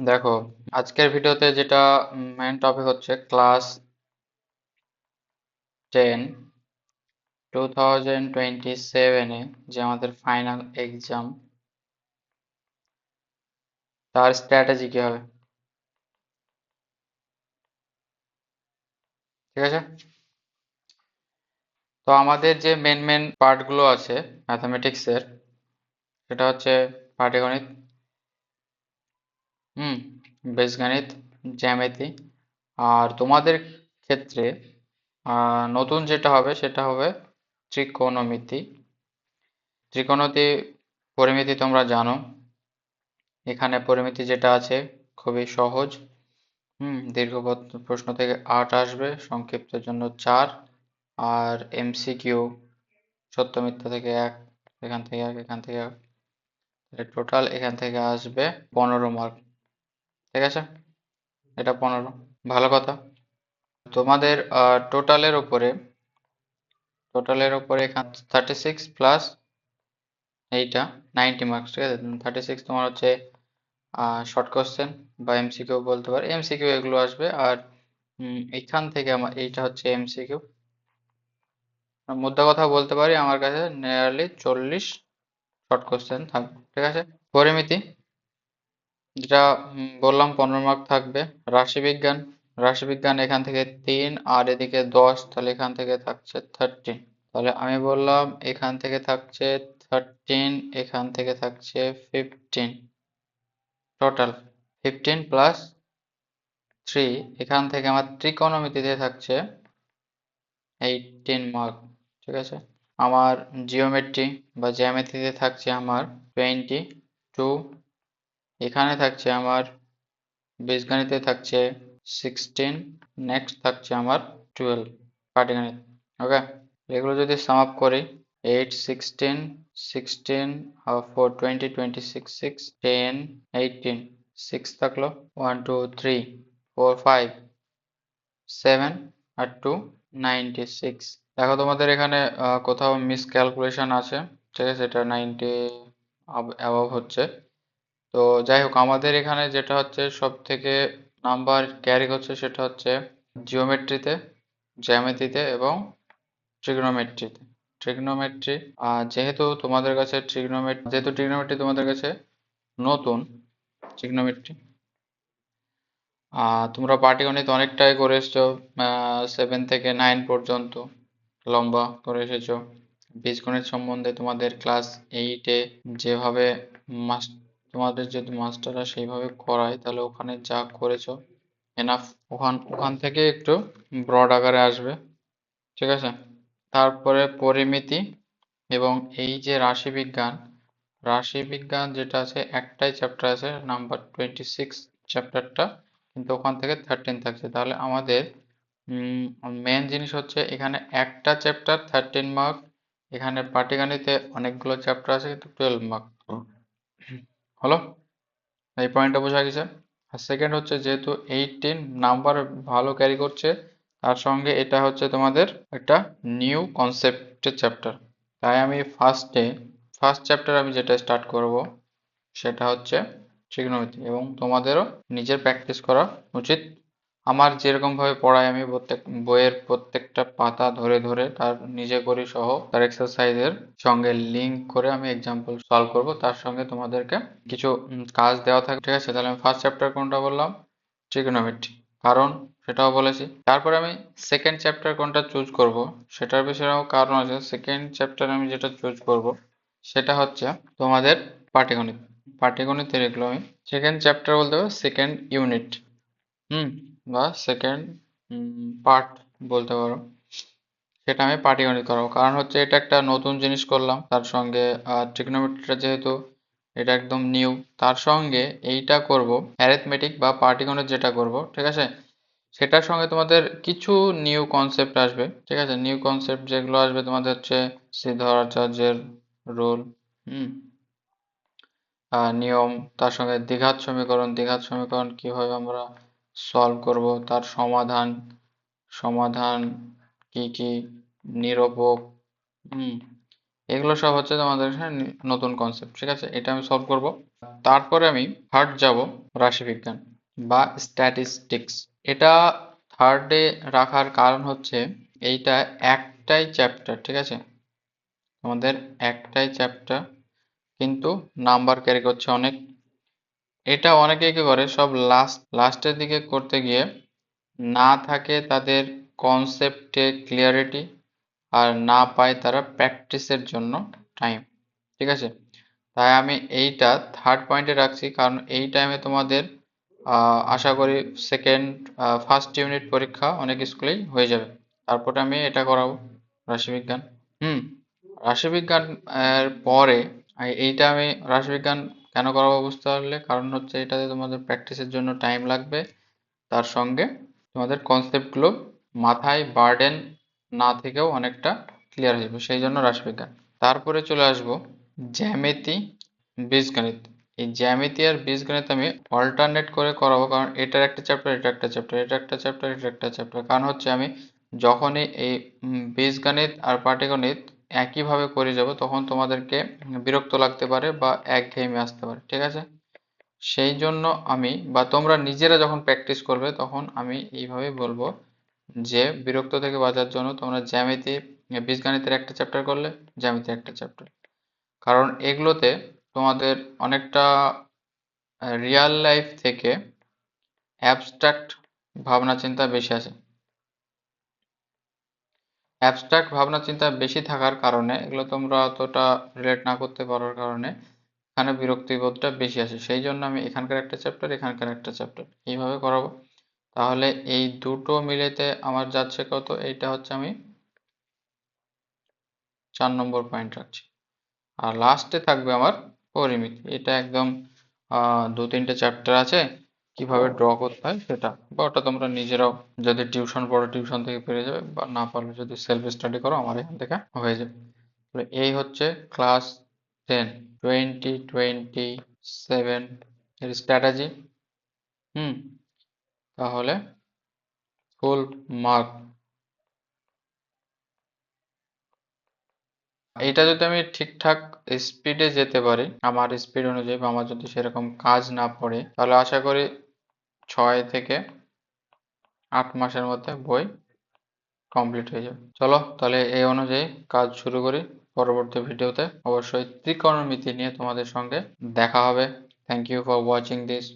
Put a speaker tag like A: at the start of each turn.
A: দেখো, আজকের ভিডিওতে যেটা মেন টপিক হচ্ছে class ten two thousand twenty যে আমাদের ফাইনাল এক্সাম তার স্ট্র্যাটেজি কি হবে? ঠিক আছে? তো আমাদের যে মেন মেন পার্টগুলো আছে ম্যাথামেটিক্সের সেটা হচ্ছে পাটিগণিত হুম বীজগণিত জ্যামিতি। আর তোমাদের ক্ষেত্রে নতুন যেটা হবে সেটা হবে ত্রিকোণমিতি। ত্রিকোণমিতি পরিমিতি তোমরা জানো। এখানে পরিমিতি যেটা আছে, খুবই সহজ। হুম, দীর্ঘ প্রশ্ন থেকে আট আসবে, সংক্ষিপ্তের জন্য চার। আর এমসিকিউ সত্য মিথ্যা থেকে এক, এখান থেকে এক, এখান থেকে এক। টোটাল এখান থেকে আসবে পনেরো মার্ক ঠিক আছে? এটা পনেরো। ভালো কথা। তোমাদের টোটালের উপরে টোটালের উপরে এখান থার্টি সিক্স প্লাস এইটা নাইনটি মার্কস ঠিক আছে? থার্টি সিক্স তোমার হচ্ছে শর্ট কোশ্চেন বা এমসিকিউ বলতে পারো। এমসিকিউ এগুলো আসবে আর এখান থেকে আমার, এইটা হচ্ছে এমসিকিউ মুদ্রা কথা বলতে পারি আমার কাছে নিয়ারলি চল্লিশ শর্ট কোশ্চেন থাকবে ঠিক আছে? পরিমিতি। যেটা বললাম পনেরো মার্ক থাকবে। রাশিবিজ্ঞান রাশিবিজ্ঞান এখান থেকে তিন, আর এদিকে দশ, তাহলে এখান থেকে থাকছে থার্টিন তাহলে আমি বললাম এখান থেকে থাকছে থার্টিন এখান থেকে থাকছে fifteen total fifteen plus three এখান থেকে আমার ত্রিকোণমিতিতে থাকছে এইটিন মার্ক ঠিক আছে? আমার জিওমেট্রি বা জ্যামিতিতে থাকছে আমার টোয়েন্টি টু এখানে থাকছে আমার বীজগণিতে থাকছে সিক্সটিন নেক্সট থাকছে আমার টুয়েলভ পাটিগণিত ওকে এগুলো যদি সাম আপ করি eight sixteen sixteen four twenty twenty six six ten eighteen six থাকল one two three four five seven আর টু নাইনটি সিক্স দেখো তোমাদের এখানে কোথাও মিস ক্যালকুলেশন আছে, ঠিক আছে? এটা নাইনটি অ্যাবভ হচ্ছে। তো যাই হোক, আমাদের এখানে যেটা হচ্ছে সব থেকে নাম্বার ক্যারি করছে সেটা হচ্ছে জিওমেট্রিতে জ্যামিতিতে এবং ট্রিগনোমেট্রিতে ট্রিগনোমেট্রি যেহেতু তোমাদের কাছে ট্রিগনোমেট্রি যেহেতু ট্রিগনোমেট্রি তোমাদের কাছে নতুন ট্রিগনোমেট্রি তোমরা পাটিগণিত অনেকটাই করে এসছো সেভেন থেকে নাইন পর্যন্ত লম্বা করে এসেছ। বীজগণিত সম্বন্ধে তোমাদের ক্লাস এইটে যেভাবে তোমাদের যদি মাস্টাররা সেইভাবে করায়, তাহলে ওখানে যা করেছ এনাফ ওখান ওখান থেকে একটু ব্রড আকারে আসবে। ঠিক আছে? তারপরে পরিমিতি এবং এই যে রাশিবিজ্ঞান রাশিবিজ্ঞান যেটা আছে, একটাই চ্যাপ্টার আছে নাম্বার টোয়েন্টি সিক্স চ্যাপ্টারটা কিন্তু ওখান থেকে থার্টিন থাকছে। তাহলে আমাদের মেন জিনিস হচ্ছে এখানে একটা চ্যাপ্টার থার্টিন মার্ক এখানে পাটিগানিতে অনেকগুলো চ্যাপ্টার আছে, কিন্তু টুয়েলভ মার্ক হলো? এই পয়েন্টটা বোঝা গেছে। আর সেকেন্ড হচ্ছে যেহেতু এইটিন নাম্বার ভালো ক্যারি করছে, তার সঙ্গে এটা হচ্ছে তোমাদের একটা নিউ কনসেপ্টের চ্যাপ্টার তাই আমি ফার্স্টে ফার্স্ট চ্যাপ্টার আমি যেটা স্টার্ট করব, সেটা হচ্ছে ট্রিগনোমেট্রি এবং তোমাদেরও নিজের প্র্যাকটিস করা উচিত। আমার যেরকমভাবে পড়াই আমি প্রত্যেক, বইয়ের প্রত্যেকটা পাতা ধরে ধরে তার নিজে করি সহ তার এক্সারসাইজের সঙ্গে লিঙ্ক করে আমি এক্সাম্পল সলভ করব। তার সঙ্গে তোমাদেরকে কিছু কাজ দেওয়া থাকে ঠিক আছে? তাহলে আমি ফার্স্ট চ্যাপ্টার কোনটা বললাম? ট্রিগনোমেট্রি কারণ সেটাও বলেছি। তারপরে আমি সেকেন্ড চ্যাপ্টার কোনটা চুজ করব? সেটার বিষয়েও কারণ আছে। সেকেন্ড চ্যাপ্টার আমি যেটা চুজ করব, সেটা হচ্ছে তোমাদের পাটিগণিত। পাটিগণিতের এগুলো আমি সেকেন্ড চ্যাপ্টার বলতে হবে সেকেন্ড ইউনিট হুম? বা সেকেন্ড পার্ট বলতে পারো। সেটা আমি পাটিগণিত করাবো। কারণ হচ্ছে এটা একটা নতুন জিনিস করলাম। তার সঙ্গে ট্রিগনোমেট্রিটা যেহেতু এটা একদম নিউ তার সঙ্গে এইটা করব অ্যারিথমেটিক বা পাটিগণিত যেটা করব, ঠিক আছে? সেটার সঙ্গে তোমাদের কিছু নিউ কনসেপ্ট আসবে, ঠিক আছে? নিউ কনসেপ্ট যেগুলো আসবে তোমাদের হচ্ছে শ্রীধরাচার্যের রোল হুম? নিয়ম, তার সঙ্গে দ্বিঘাত সমীকরণ দ্বিঘাত সমীকরণ কীভাবে আমরা সলভ করব, তার সমাধান সমাধান কি কি নিরূপক হুম, এগুলো সব হচ্ছে তোমাদের নতুন কনসেপ্ট ঠিক আছে? এটা আমি সলভ করব। তারপরে আমি থার্ড যাব রাশিবিজ্ঞান বা স্ট্যাটিস্টিক্স এটা থার্ডে রাখার কারণ হচ্ছে এইটা একটাই চ্যাপ্টার ঠিক আছে? আমাদের একটাই চ্যাপ্টার কিন্তু নাম্বার ক্যারি করছে অনেক এটা অনেকেই কি করে? সব লাস্ট লাস্টের দিকে করতে গিয়ে না থাকে তাদের কনসেপ্টে ক্লিয়ারিটি আর না পায় তারা প্র্যাকটিসের জন্য টাইম ঠিক আছে? তাই আমি এইটা থার্ড পয়েন্টে রাখছি কারণ এই টাইমে তোমাদের আশা করি সেকেন্ড ফার্স্ট ইউনিট পরীক্ষা অনেক স্কুলেই হয়ে যাবে। তারপরে আমি এটা করাবো, রাশিবিজ্ঞান। হুম, রাশিবিজ্ঞান এর পরে এইটা আমি রাশিবিজ্ঞান কেন করাবো বুঝতে পারলে? কারণ হচ্ছে এটাতে তোমাদের প্র্যাকটিসের জন্য টাইম লাগবে। তার সঙ্গে তোমাদের কনসেপ্টগুলো মাথায় বার্ডেন না থেকেও অনেকটা ক্লিয়ার হয়ে যাবে। সেই জন্য রাশিবিজ্ঞান তারপরে চলে আসব জ্যামিতি বীজগণিত। এই জ্যামিতি আর বীজগণিত আমি অল্টারনেট করে করাবো কারণ এটার একটা চ্যাপ্টার এটা একটা চ্যাপ্টার এটা একটা চ্যাপ্টার এটা একটা চ্যাপ্টার কারণ হচ্ছে আমি যখনই এই বীজগণিত আর পাটিগণিত একইভাবে করে যাব, তখন তোমাদেরকে বিরক্ত লাগতে পারে বা একঘেয়েমি আসতে পারে, ঠিক আছে? সেই জন্য আমি বা তোমরা নিজেরা যখন প্র্যাকটিস করবে, তখন আমি এইভাবে বলব যে, বিরক্ত থেকে বাঁচার জন্য তোমরা জ্যামিতি, বীজগণিতের একটা চ্যাপ্টার করলে জ্যামিতি একটা চ্যাপ্টার কারণ এগুলোতে তোমাদের অনেকটা রিয়াল লাইফ থেকে অ্যাবস্ট্রাক্ট ভাবনা চিন্তা বেশি আছে। অ্যাবস্ট্রাক্ট ভাবনা চিন্তা বেশি থাকার কারণে, এগুলো তোমরা অতটা রিলেট না করতে পারার কারণে এখানে বিরক্তিবোধটা বেশি আসে। সেই জন্য আমি এখানকার একটা চ্যাপ্টার এখানকার একটা চ্যাপ্টার এইভাবে করাবো। তাহলে এই দুটো মিলেতে আমার যাচ্ছে কত? এইটা হচ্ছে আমি চার নম্বর পয়েন্ট রাখছি। আর লাস্টে থাকবে আমার পরিমিতি। এটা একদম দু তিনটে চ্যাপ্টার আছে। কীভাবে ড্র করতে হয় সেটা, বা ওটা তোমরা নিজেরাও যদি টিউশন পড়ো টিউশন থেকে পেরে যাবে, বা না পারলে যদি সেলফ স্টাডি করো, আমার এখান থেকে হয়ে যাবে। এই হচ্ছে class ten twenty twenty seven এর স্ট্র্যাটাজি হুম, তাহলে ফুল মার্ক এটা যদি আমি ঠিকঠাক স্পিডে যেতে পারি, আমার স্পিড অনুযায়ী বা আমার যদি সেরকম কাজ না পড়ে, তাহলে আশা করি ছয় থেকে আট মাসের মধ্যে বই কমপ্লিট হয়ে যাবে। চলো তাহলে এই অনুযায়ী কাজ শুরু করি পরবর্তী ভিডিওতে। অবশ্যই ত্রিকোণমিতি নিয়ে তোমাদের সঙ্গে দেখা হবে। Thank you for watching this